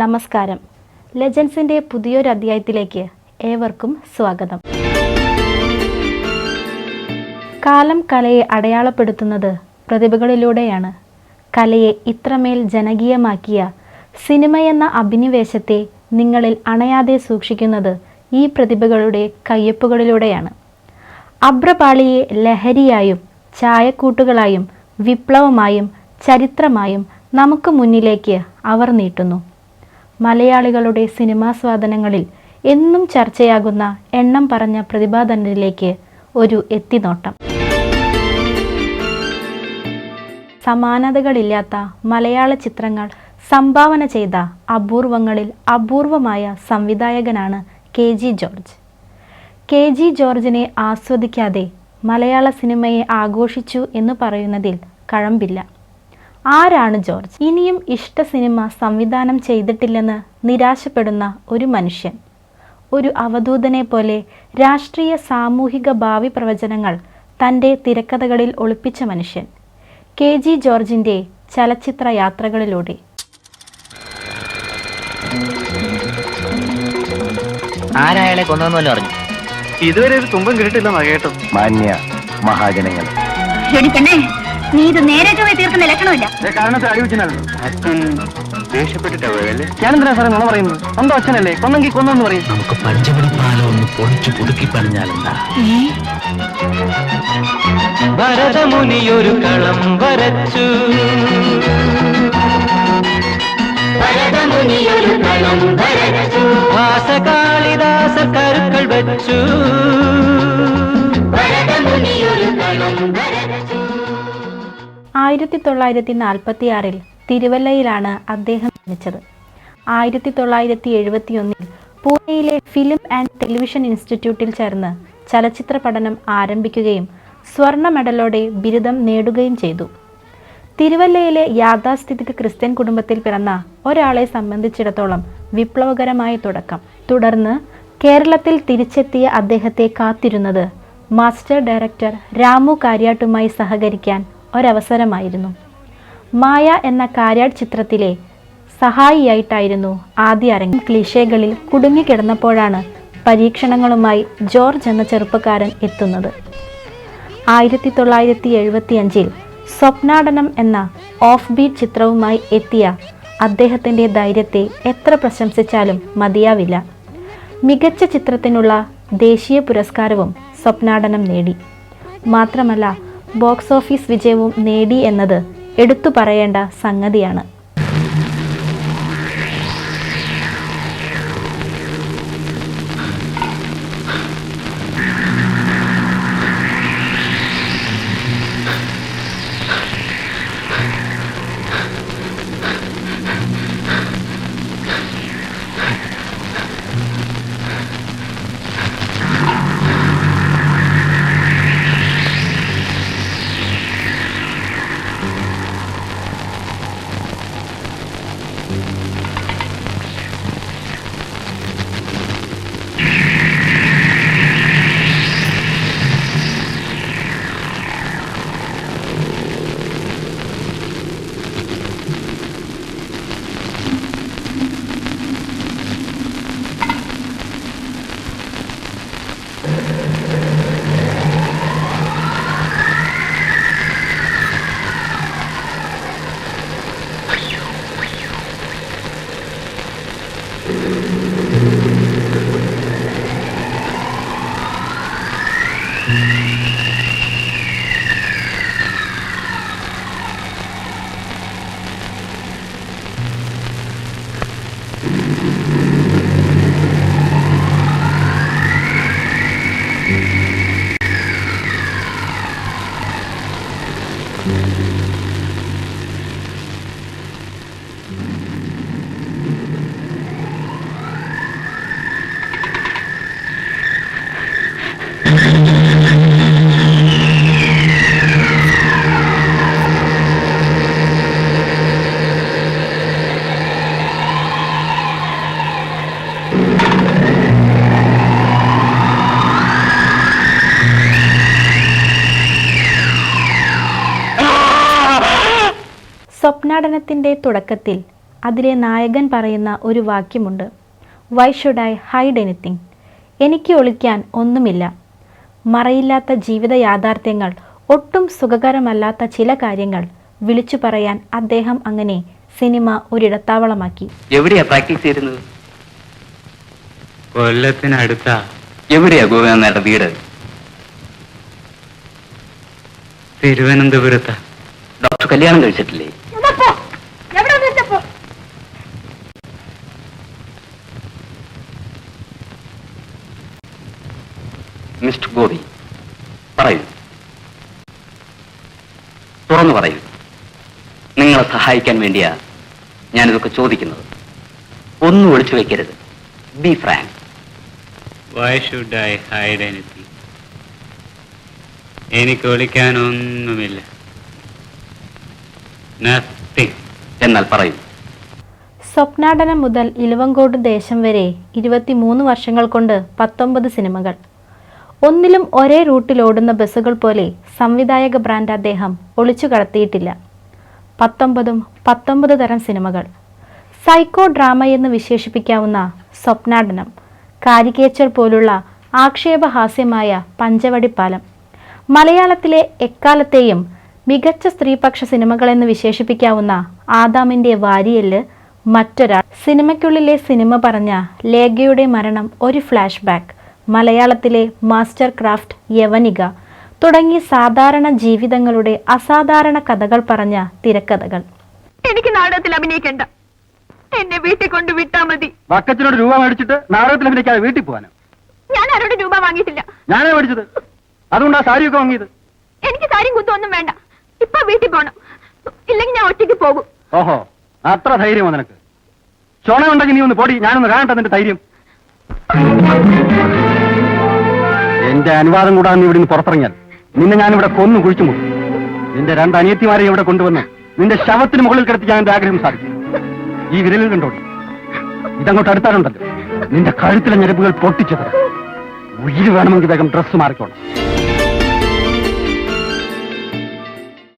നമസ്കാരം. ലെജൻസിന്റെ പുതിയൊരു അധ്യായത്തിലേക്ക് ഏവർക്കും സ്വാഗതം. കാലം കലയെ അടയാളപ്പെടുത്തുന്നത് പ്രതിഭകളിലൂടെയാണ്. കലയെ ഇത്രമേൽ ജനകീയമാക്കിയ സിനിമയെന്ന അഭിനിവേശത്തെ നിങ്ങളിൽ അണയാതെ സൂക്ഷിക്കുന്നത് ഈ പ്രതിഭകളുടെ കയ്യൊപ്പുകളിലൂടെയാണ്. അബ്രപാളിയെ ലഹരിയായും ചായക്കൂട്ടുകളായും വിപ്ലവമായും ചരിത്രമായും നമുക്ക് മുന്നിലേക്ക് അവർ നീട്ടുന്നു. മലയാളികളുടെ സിനിമാസ്വാദനങ്ങളിൽ എന്നും ചർച്ചയാകുന്ന എണ്ണം പറഞ്ഞ പ്രതിഭാധനരിലേക്ക് ഒരു എത്തിനോട്ടം. സമാനതകളില്ലാത്ത മലയാള ചിത്രങ്ങൾ സംഭാവന ചെയ്ത അപൂർവങ്ങളിൽ അപൂർവമായ സംവിധായകനാണ് K G George. K G ജോർജിനെ ആസ്വദിക്കാതെ മലയാള സിനിമയെ ആഘോഷിച്ചു എന്ന് പറയുന്നതിൽ കഴമ്പില്ല. ആരാണ് ജോർജ്? ഇനിയും ഇഷ്ട സിനിമ സംവിധാനം ചെയ്തിട്ടില്ലെന്ന് നിരാശപ്പെടുന്ന ഒരു മനുഷ്യൻ. ഒരു അവധൂതനെ പോലെ രാഷ്ട്രീയ സാമൂഹിക ഭാവി പ്രവചനങ്ങൾ തന്റെ തിരക്കഥകളിൽ ഒളിപ്പിച്ച മനുഷ്യൻ. കെ ജി ജോർജിന്റെ ചലച്ചിത്ര യാത്രകളിലൂടെ. ആരായാളെ കൊന്നതെന്ന് പറഞ്ഞു ഇതുവരെ ഒരു തുമ്പം കേട്ടില്ല കേട്ടത് മാന്യ മഹാജനങ്ങൾ. നീ ഇത് നേരെ ചൊവ്വേ തീർക്കുന്ന ലക്ഷണമില്ല. കാരണത്തെ അടിവെച്ചിനായിരുന്നു അച്ഛൻ ദേഷ്യപ്പെട്ടിട്ടാ പോയല്ലേ ഞാനെന്തിനാ സാറേ നുണ പറയുന്നത്? സ്വന്തം അച്ഛനല്ലേ? കൊന്നെങ്കിൽ കൊന്നെന്ന് പറയും. നമുക്ക് പഞ്ചവടി പാലം ഒന്ന് പൊളിച്ചു പുതുക്കി പറഞ്ഞാലെന്താ ഭരതമുനിയൊരു കളം വരച്ചു. വാസകാളിദാസ കരുക്കൾ വെച്ചു. ആയിരത്തി തൊള്ളായിരത്തി നാൽപ്പത്തി ആറിൽ തിരുവല്ലയിലാണ് അദ്ദേഹം ജനിച്ചത്. ആയിരത്തി തൊള്ളായിരത്തി എഴുപത്തിയൊന്നിൽ പൂനെയിലെ ഫിലിം ആൻഡ് ടെലിവിഷൻ ഇൻസ്റ്റിറ്റ്യൂട്ടിൽ ചേർന്ന് ചലച്ചിത്ര പഠനം ആരംഭിക്കുകയും സ്വർണ മെഡലോടെ ബിരുദം നേടുകയും ചെയ്തു. തിരുവല്ലയിലെ യാഥാസ്ഥിതിക ക്രിസ്ത്യൻ കുടുംബത്തിൽ പിറന്ന ഒരാളെ സംബന്ധിച്ചിടത്തോളം വിപ്ലവകരമായ തുടക്കം. തുടർന്ന് കേരളത്തിൽ തിരിച്ചെത്തിയ അദ്ദേഹത്തെ കാത്തിരുന്നത് മാസ്റ്റർ ഡയറക്ടർ രാമു കാര്യാട്ടുമായി സഹകരിക്കാൻ ഒരവസരമായിരുന്നു. മായ എന്ന കാര്യാട് ചിത്രത്തിലെ സഹായിയായിട്ടായിരുന്നു ആദ്യ അരങ്ങ് ക്ലീശകളിൽ കുടുങ്ങിക്കിടന്നപ്പോഴാണ് പരീക്ഷണങ്ങളുമായി ജോർജ് എന്ന ചെറുപ്പക്കാരൻ എത്തുന്നത്. ആയിരത്തി തൊള്ളായിരത്തി എഴുപത്തി അഞ്ചിൽ സ്വപ്നാടനം എന്ന ഓഫ് ബീറ്റ് ചിത്രവുമായി എത്തിയ അദ്ദേഹത്തിന്റെ ധൈര്യത്തെ എത്ര പ്രശംസിച്ചാലും മതിയാവില്ല. മികച്ച ചിത്രത്തിനുള്ള ദേശീയ പുരസ്കാരവും സ്വപ്നാടനം നേടി. മാത്രമല്ല ബോക്സ് ഓഫീസ് വിജയവും നേടി എന്നത് എടുത്തു പറയേണ്ട സംഗതിയാണ്. സ്വപ്നാടനത്തിന്റെ തുടക്കത്തിൽ അതിലെ നായകൻ പറയുന്ന ഒരു വാക്യമുണ്ട്. Why should I hide anything എനിക്ക് ഒളിക്കാൻ ഒന്നുമില്ല. മറയില്ലാത്ത ജീവിത യാഥാർത്ഥ്യങ്ങൾ ഒട്ടും സുഖകരമല്ലാത്ത ചില കാര്യങ്ങൾ വിളിച്ചു പറയാൻ അദ്ദേഹം അങ്ങനെ സിനിമ ഒരിടത്താവളമാക്കി. എവിടെയാ പ്രാക്ടീസ് ചെയ്തിരുന്നത്? കൊല്ലത്തിനടുത്ത. എവിടെയാ ഗോവിന്ദയുടെ വീട്? തിരുവനന്തപുരത്ത്. ഡോക്ടർ കല്യാണം കഴിച്ചിട്ടില്ലേ? മിസ്റ്റർ ഗോപി. പറയൂ. തുറന്നു പറയൂ. നിങ്ങളെ സഹായിക്കാൻ വേണ്ടിയാ ഞാനിതൊക്കെ ചോദിക്കുന്നത്. ഒന്നും ഒളിച്ചു വെക്കരുത്. Be frank why should I hide anything എനിക്ക് ഒളിക്കാനൊന്നുമില്ല. നത്തിങ് എന്നാൽ പറയൂ. സ്വപ്നാടനം മുതൽ ഇലവങ്കോട് ദേശം വരെ ഇരുപത്തിമൂന്ന് വർഷങ്ങൾ കൊണ്ട് പത്തൊമ്പത് സിനിമകൾ. ഒന്നിലും ഒരേ റൂട്ടിൽ ഓടുന്ന ബസ്സുകൾ പോലെ സംവിധായക ബ്രാൻഡ് അദ്ദേഹം ഒളിച്ചു കടത്തിയിട്ടില്ല. പത്തൊമ്പതും പത്തൊമ്പത് തരം സിനിമകൾ. സൈക്കോ ഡ്രാമ എന്ന് വിശേഷിപ്പിക്കാവുന്ന സ്വപ്നാടനം കാരികേച്ചർ പോലുള്ള ആക്ഷേപഹാസ്യമായ പഞ്ചവടിപ്പാലം മലയാളത്തിലെ എക്കാലത്തെയും മികച്ച സ്ത്രീപക്ഷ സിനിമകളെന്ന് വിശേഷിപ്പിക്കാവുന്ന ആദാമിന്റെ വാരിയൽ മറ്റൊരാൾ. സിനിമയ്ക്കുള്ളിലെ സിനിമ പറഞ്ഞ ലേഖയുടെ മരണം ഒരു ഫ്ലാഷ് ബാക്ക്. മലയാളത്തിലെ മാസ്റ്റർ ക്രാഫ്റ്റ് യവനിക തുടങ്ങി സാധാരണ ജീവിതങ്ങളുടെ അസാധാരണ കഥകൾ പറഞ്ഞ തിരക്കഥകൾ. എനിക്ക് നാടകത്തിൽ അഭിനയിക്കണ്ട. എന്നെ വീട്ടിൽ കൊണ്ട് വിട്ടാ മതി. വക്കത്തിനോട് രൂപ മേടിച്ചിട്ട് നാടകത്തിൽ അഭിനയിക്കാതെ വീട്ടിൽ പോകാനോ ഞാൻ ആരോട് രൂപ വാങ്ങിയിട്ടില്ല. ഞാനേ മേടിച്ചത്. അതുകൊണ്ടാ സാരിയൊക്കെ വാങ്ങിയത്. എനിക്ക് സാരി കുത്തൊന്നും വേണ്ട. ഇപ്പൊ വീട്ടിൽ പോണം. ഇല്ലെങ്കിൽ ഞാൻ ഒറ്റയ്ക്ക് പോകും. ഓഹോ അത്ര ധൈര്യമോ നിനക്ക്? ചുണ ഉണ്ടെങ്കിൽ നീ ഒന്ന് പൊടി. ഞാനൊന്ന് കാണട്ടെ നിന്റെ ധൈര്യം. എന്റെ അനുവാദം കൂടാതെ നീ ഇവിടുന്ന് പുറത്തിറങ്ങിയാൽ നിന്നെ ഞാനിവിടെ കൊന്നു കുഴിച്ചു മുട്ടും. നിന്റെ രണ്ട് അനിയത്തിമാരെ ഇവിടെ കൊണ്ടുവന്ന് നിന്റെ ശവത്തിന് മുകളിൽ കിടത്തിക്കാൻ എന്റെ ആഗ്രഹം സാധിക്കും. ഈ വിരലിൽ കണ്ടോടി ഇതങ്ങോട്ട് അടുത്താലുണ്ടല്ലോ നിന്റെ കഴുത്തിലെ ഞെരുപ്പുകൾ പൊട്ടിച്ചത് ഉയിര് വേണമെങ്കിൽ വേഗം ഡ്രസ്സ് മാറിക്കോണം.